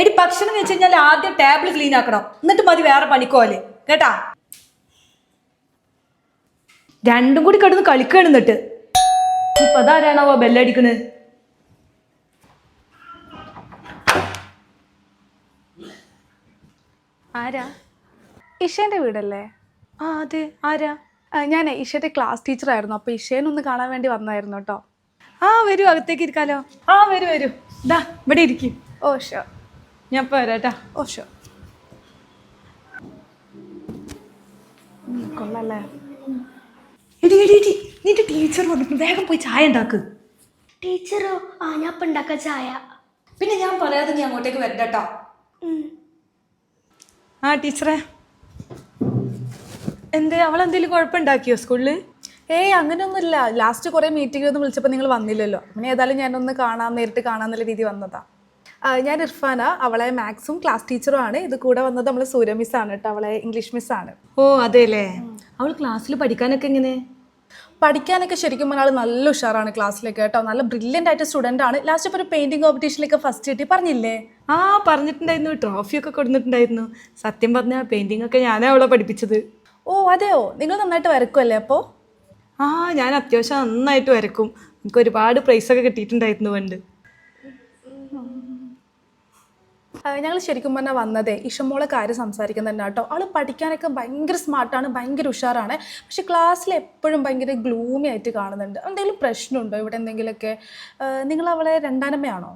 എടി ഭക്ഷണം വെച്ച് കഴിഞ്ഞാൽ ആദ്യം ടേബിൾ ക്ലീൻ ആക്കണം. എന്നിട്ട് മതി വേറെ പണിക്കോൽ കേട്ടാ? രണ്ടും കൂടി കിടന്ന് കളിക്കണം എന്നിട്ട്. ഇപ്പൊ അതാരാണാവോ ബെല്ലടിക്കണ് ആരാ? ഇഷേന്റെ വീടല്ലേ? ആ അതെ. ആരാ? ഞാൻ ഇഷയുടെ ക്ലാസ് ടീച്ചറായിരുന്നു അപ്പോൾ ഇഷേനെ ഒന്ന് കാണാൻ വേണ്ടി വന്നായിരുന്നു കേട്ടോ. ആ വരൂ അകത്തേക്ക് ഇരിക്കാലോ. ആ വരൂ വരൂ. ഇതാ ഇവിടെ ഇരിക്കും. ഓ ഷോ ഞാൻ ഇപ്പൊ വരാട്ടാ ഓ ഷോ കൊള്ളല്ലേ? എടി എടി എടി നിന്റെ ടീച്ചർ വന്നിട്ട് വേഗം പോയി ചായ ഉണ്ടാക്ക്. ടീച്ചറോ? ആ ഞാൻ ഇപ്പം ഉണ്ടാക്കാം ചായ. പിന്നെ ഞാൻ പറയാതെ നീ അങ്ങോട്ടേക്ക് വരണ്ടട്ടോ. ആ ടീച്ചറെ. എന്തേ അവൾ എന്തെങ്കിലും കുഴപ്പമുണ്ടാക്കിയോ സ്കൂളിൽ ഏയ് അങ്ങനെയൊന്നുമില്ല. ലാസ്റ്റ് കുറേ മീറ്റിംഗ് ഒന്ന് വിളിച്ചപ്പോൾ നിങ്ങൾ വന്നില്ലല്ലോ. അങ്ങനെ ഏതായാലും ഞാനൊന്ന് കാണാൻ നേരിട്ട് കാണാന്നുള്ള രീതി വന്നതാ. ഞാൻ ഇർഫാന അവളെ മാത്സും ക്ലാസ് ടീച്ചറും ആണ് ഇത് കൂടെ വന്നത് നമ്മൾ സൂര്യ മിസ് ആണ് കേട്ടോ അവളെ ഇംഗ്ലീഷ് മിസ് ആണ്. ഓ അതെല്ലേ? അവൾ ക്ലാസ്സിൽ പഠിക്കാനൊക്കെ എങ്ങനെ? പഠിക്കാനൊക്കെ ശരിക്കും പറഞ്ഞാൽ നല്ല ഉഷാറാണ് ക്ലാസ്സിലേക്ക് കേട്ടോ നല്ല ബ്രില്യന്റ് ആയിട്ട് സ്റ്റുഡന്റ് ആണ്. ലാസ്റ്റ് ഇപ്പോൾ ഒരു പെയിന്റിങ് കോമ്പറ്റീഷനിലേക്ക് ഫസ്റ്റ് കിട്ടി. പറഞ്ഞില്ലേ? ആ പറഞ്ഞിട്ടുണ്ടായിരുന്നു. ട്രോഫിയൊക്കെ കൊടുത്തിട്ടുണ്ടായിരുന്നു. സത്യം പറഞ്ഞാൽ പെയിന്റിംഗ് ഒക്കെ ഞാനേ അവളെ പഠിപ്പിച്ചത്. ഓ അതെയോ? നിങ്ങൾ നന്നായിട്ട് വരക്കുമല്ലേ അപ്പോൾ ആ ഞാൻ അത്യാവശ്യം നന്നായിട്ട് വരക്കും. എനിക്ക് ഒരുപാട് പ്രൈസൊക്കെ കിട്ടിയിട്ടുണ്ടായിരുന്നു പണ്ട്. ഞങ്ങൾ ശരിക്കും പറഞ്ഞാൽ വന്നതേ ഇഷമോളെ കാര്യം സംസാരിക്കുന്നുണ്ട് കേട്ടോ. അവൾ പഠിക്കാനൊക്കെ ഭയങ്കര സ്മാർട്ടാണ് ഭയങ്കര ഉഷാറാണ്. പക്ഷെ ക്ലാസ്സിൽ എപ്പോഴും ഭയങ്കര ഗ്ലൂമി ആയിട്ട് കാണുന്നുണ്ട്. എന്തെങ്കിലും പ്രശ്നമുണ്ടോ ഇവിടെ എന്തെങ്കിലുമൊക്കെ? നിങ്ങൾ അവളെ രണ്ടാനമ്മയാണോ?